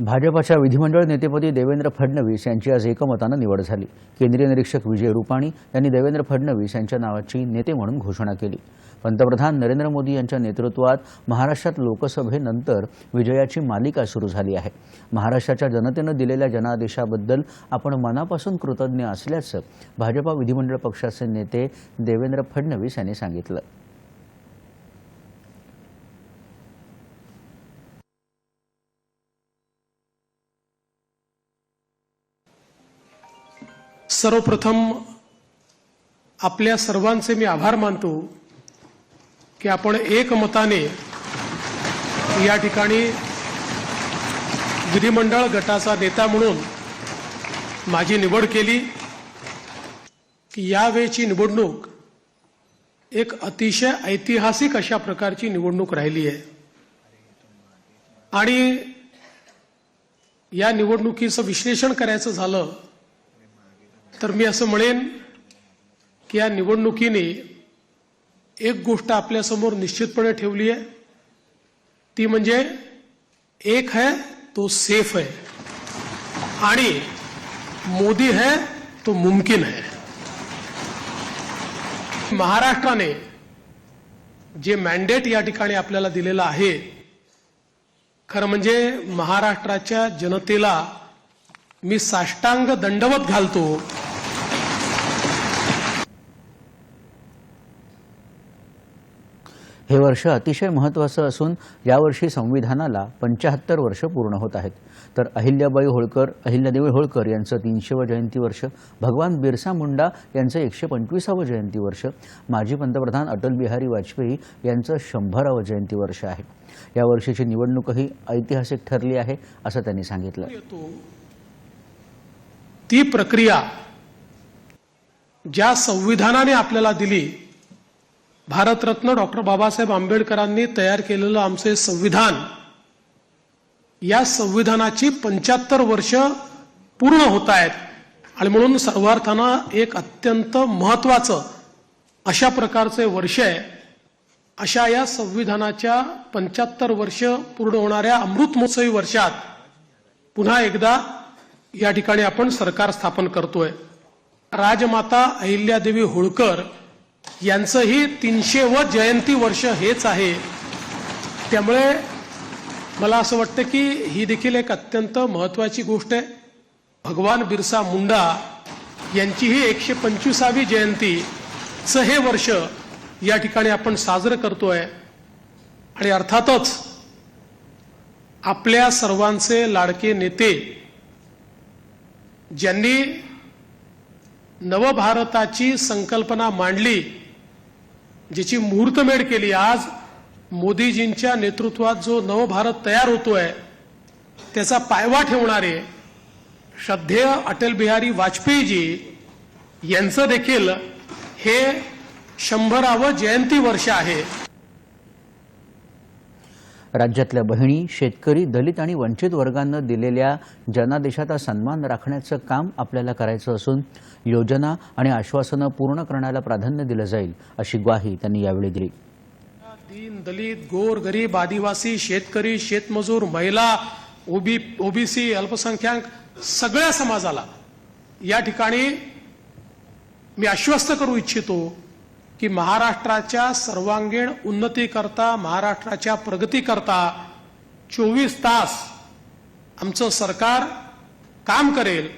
भाजपाच्या विधिमंडळ नेतेपदी देवेंद्र फडणवीस यांची आज एकमतानं निवड झाली. केंद्रीय निरीक्षक विजय रुपाणी यांनी देवेंद्र फडणवीस यांच्या नावाची नेते म्हणून घोषणा केली. पंतप्रधान नरेंद्र मोदी यांच्या नेतृत्वात महाराष्ट्रात लोकसभेनंतर विजयाची मालिका सुरू झाली आहे. महाराष्ट्राच्या जनतेनं दिलेल्या जनादेशाबद्दल आपण मनापासून कृतज्ञ असल्याचं भाजपा विधिमंडळ पक्षाचे नेते देवेंद्र फडणवीस यांनी सांगितलं. सर्वप्रथम आपल्या सर्वांचे मी आभार मानतो की आपण एकमताने या ठिकाणी विधिमंडळ गटाचा नेता म्हणून माझी निवड केली. की यावेळची निवडणूक एक अतिशय ऐतिहासिक अशा प्रकारची निवडणूक राहिली आहे. आणि या निवडणुकीचं विश्लेषण करायचं झालं तर मी असं म्हणेन की या निवडणुकीने एक गोष्ट आपल्यासमोर निश्चितपणे ठेवली आहे. ती म्हणजे एक है तो सेफ है. आणि मोदी है तो मुमकिन है. महाराष्ट्राने जे मॅन्डेट या ठिकाणी आपल्याला दिलेलं आहे खरं म्हणजे महाराष्ट्राच्या जनतेला मी साष्टांग दंडवत घालतो हे वर्ष अतिशय महत्त्वाचं असून यावर्षी संविधानाला पंच्याहत्तर वर्ष पूर्ण होत आहेत. तर अहिल्याबाई होळकर अहिल्यादेवी होळकर यांचं तीनशेवं जयंती वर्ष भगवान बिरसा मुंडा यांचं एकशे पंचवीसावं जयंती वर्ष माजी पंतप्रधान अटल बिहारी वाजपेयी यांचं शंभरावं जयंती वर्ष आहे. या वर्षीची निवडणूकही ऐतिहासिक ठरली आहे असं त्यांनी सांगितलं. ती प्रक्रिया ज्या संविधानाने आपल्याला दिली भारतरत्न डॉक्टर बाबासाहेब आंबेडकरांनी तयार केलेलं आमचे संविधान या संविधानाची पंच्याहत्तर वर्ष पूर्ण होत आहेत. आणि म्हणून सर्वार्थानं एक अत्यंत महत्वाचं अशा प्रकारचे वर्ष आहे. अशा या संविधानाच्या पंच्याहत्तर वर्ष पूर्ण होणाऱ्या अमृत महोत्सवी वर्षात पुन्हा एकदा या ठिकाणी आपण सरकार स्थापन करतोय. राजमाता अहिल्यादेवी होळकर यांचंही तीनशे व जयंती वर्ष हेच आहे. त्यामुळे मला असं वाटतं की ही देखील एक अत्यंत महत्वाची गोष्ट आहे. भगवान बिरसा मुंडा यांचीही एकशे पंचवीसावी जयंतीचं हे वर्ष या ठिकाणी आपण साजरं करतोय. आणि अर्थातच आपल्या सर्वांचे लाडके नेते ज्यांनी नवभारताची संकल्पना मांडली जिची मुहूर्तमेढ केली आज मोदीजींच्या नेतृत्वात जो नवभारत तयार होतोय त्याचा पायवा ठेवणारे श्रद्धेय अटल बिहारी वाजपेयीजी यांचं देखील हे शंभरावं जयंती वर्ष आहे. राज्यातल्या बहिणी शेतकरी दलित आणि वंचित वर्गांना दिलेल्या जनादेशाचा सन्मान राखण्याचं काम आपल्याला करायचं असून योजना आणि आश्वासनं पूर्ण करण्याला प्राधान्य दिलं जाईल अशी ग्वाही त्यांनी यावेळी दिली. दीन दलित गोर गरीब आदिवासी शेतकरी शेतमजूर महिला ओबी ओबीसी अल्पसंख्याक सगळ्या समाजाला या ठिकाणी मी आश्वस्त करू इच्छितो की महाराष्ट्राच्या सर्वांगीण उन्नतीकरता महाराष्ट्राच्या प्रगतीकरता चोवीस तास आमचं सरकार काम करेल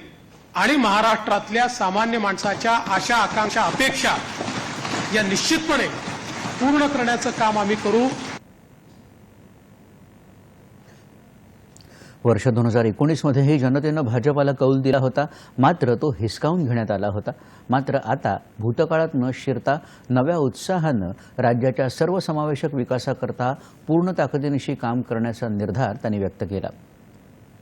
आणि महाराष्ट्रातल्या सामान्य माणसाच्या आशा आकांक्षा अपेक्षा या निश्चितपणे पूर्ण करण्याचं काम आम्ही करू. वर्ष दोन हजार एकोणीसमध्येही जनतेनं भाजपाला कौल दिला होता. मात्र तो हिसकावून घेण्यात आला होता. मात्र आता भूतकाळात न शिरता नव्या उत्साहानं राज्याच्या सर्वसमावेशक विकासाकरता पूर्ण ताकदीनिशी काम करण्याचा निर्धार त्यांनी व्यक्त केला.